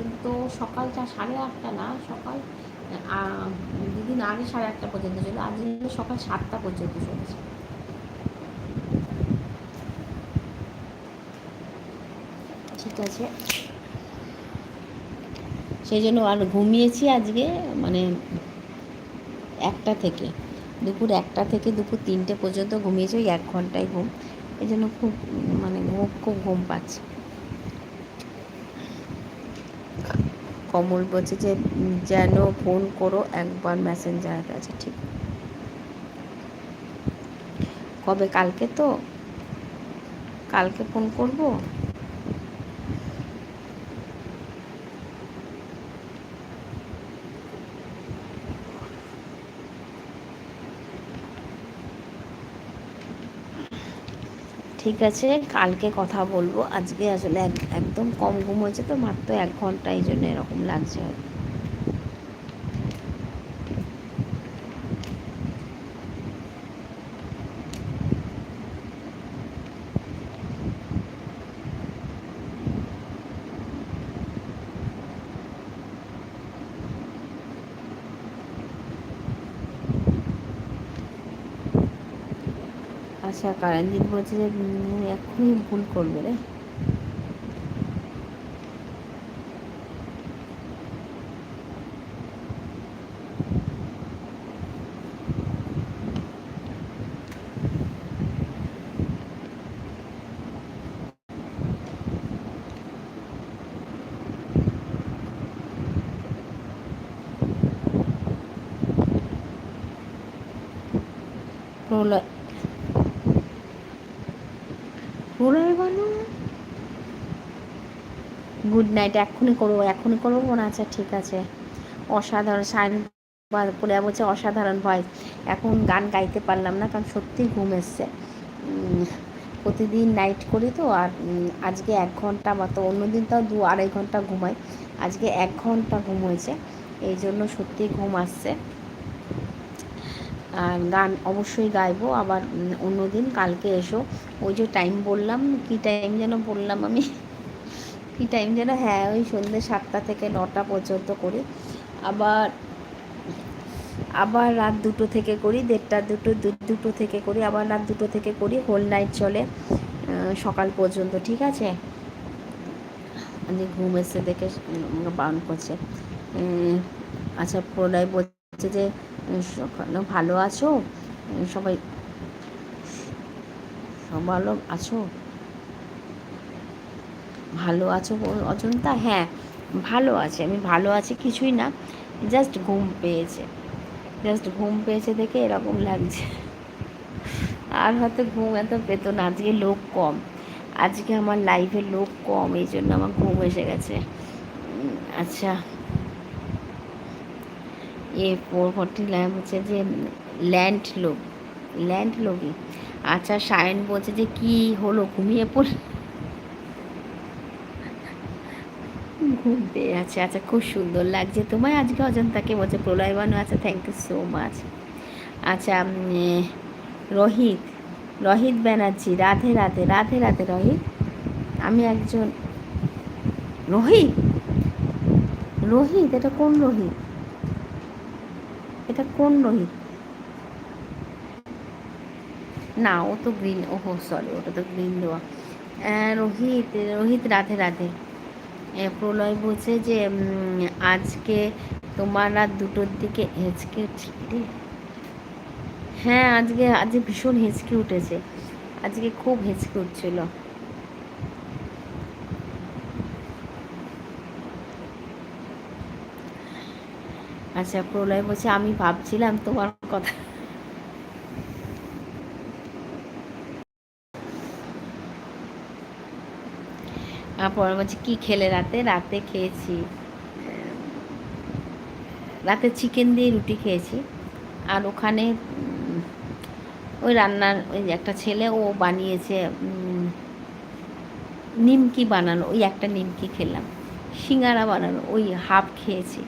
পর্যন্ত সকাল সাড়ে আটটা না, সকাল দুদিন আগে সাড়ে আটটা পর্যন্ত ছিল আজকে সকাল সাতটা পর্যন্ত চলেছে। ঠিক আছে। সেই জন্য আর ঘুমিয়েছি আজকে মানে একটা থেকে, দুপুর একটা থেকে দুপুর তিনটে পর্যন্ত ঘুমিয়েছি, ওই এক ঘন্টায় ঘুম। এই জন্য খুব মানে খুব ঘুম পাচ্ছে। কমল বলছে যে যেন ফোন করো একবার মেসেঞ্জারের কাছে, ঠিক? কবে? কালকে তো? কালকে ফোন করব? ঠিক আছে, কালকে কথা বলব আজকে আসলে এক- একদম কম ঘুম হয়েছে তো মাত্র এক ঘণ্টা, এই জন্য এরকম লাগছে হয়তো। আচ্ছা কারণজিৎ বলছে যে এখনই ভুল করবে রে। প্রলয় প্রলয় বানু গুড নাইট এক্ষুনি করব এক্ষুনি করব মনে আচ্ছা ঠিক আছে। অসাধারণ সাইন বলে বলছে অসাধারণ ভয়েস। এখন গান গাইতে পারলাম না, কারণ সত্যি ঘুম এসছে। প্রতিদিন নাইট করি তো, আর আজকে এক ঘণ্টা মতো অন্যদিন তাও দু আড়াই ঘণ্টা ঘুমাই। আজকে এক ঘণ্টা ঘুম হয়েছে, এই জন্য সত্যি ঘুম আসছে। গান অবশ্যই গাইবো। আবার উম, অন্যদিন কালকে এসো। ওই যে টাইম বললাম কি টাইম যেন বললাম আমি? কি টাইম যেন হ্যাঁ ওই সন্ধ্যে সাতটা থেকে নটা পর্যন্ত করি। আবার আবার রাত দুটো থেকে করি দেড়টা দুটো দুটো থেকে করি আবার রাত দুটো থেকে করি হোল নাইট চলে সকাল পর্যন্ত ঠিক আছে? ঘুম এসে দেখে বারণ করছে। আচ্ছা প্রলয় বলছে যে ভালো আছো? সবাই সব ভালো আছো? ভালো আছো অজন্তা? হ্যাঁ ভালো আছে। আমি ভালো আছি কিছুই না জাস্ট ঘুম পেয়েছে। জাস্ট ঘুম পেয়েছে দেখে এরকম লাগছে। আর হয়তো ঘুম এত পেতো না, আজকে লোক কম। আজকে আমার লাইফে লোক কম এই জন্য আমার ঘুম এসে গেছে। আচ্ছা। এ ফোর ফর্টি হচ্ছে যে ল্যান্ড লোক ল্যান্ড লোকই আচ্ছা সায়ন বলছে যে কি হলো, ঘুমিয়ে পড়ল? ঘুম পেয়ে আছে। আচ্ছা খুব সুন্দর লাগছে। তোমায় আজকে অজন্তাকে বলছে, প্রলয় বানু। আচ্ছা থ্যাংক ইউ সো মাচ আচ্ছা রোহিত রোহিত ব্যানার্জি, রাধে রাধে রাধে রাধে, রোহিত। আমি একজন রোহিত? রোহিত? এটা কোন রোহিত? এটা কোন রোহিত? না, ও তো গ্রিন, ওহো সরি ওটা তো গ্রিন দেওয়া। রোহিত রোহিত, রাধে রাধে। প্রলয় বলছে যে আজকে তোমার রাত দুটোর দিকে হেঁচকে হ্যাঁ আজকে আজকে ভীষণ হেঁচকে উঠেছে। আজকে খুব হেঁচকে উঠছিল। আচ্ছা প্রলয় বলছে, আমি ভাবছিলাম তোমার কথা। পরে বলছে, কী খেলে রাতে? রাতে খেয়েছি রাতে চিকেন দিয়ে রুটি খেয়েছি। আর ওখানে ওই রান্নার, ওই একটা ছেলে, ও বানিয়েছে নিমকি বানানো, ওই একটা নিমকি খেলাম। সিঙ্গারা বানানো, ওই হাফ খেয়েছি।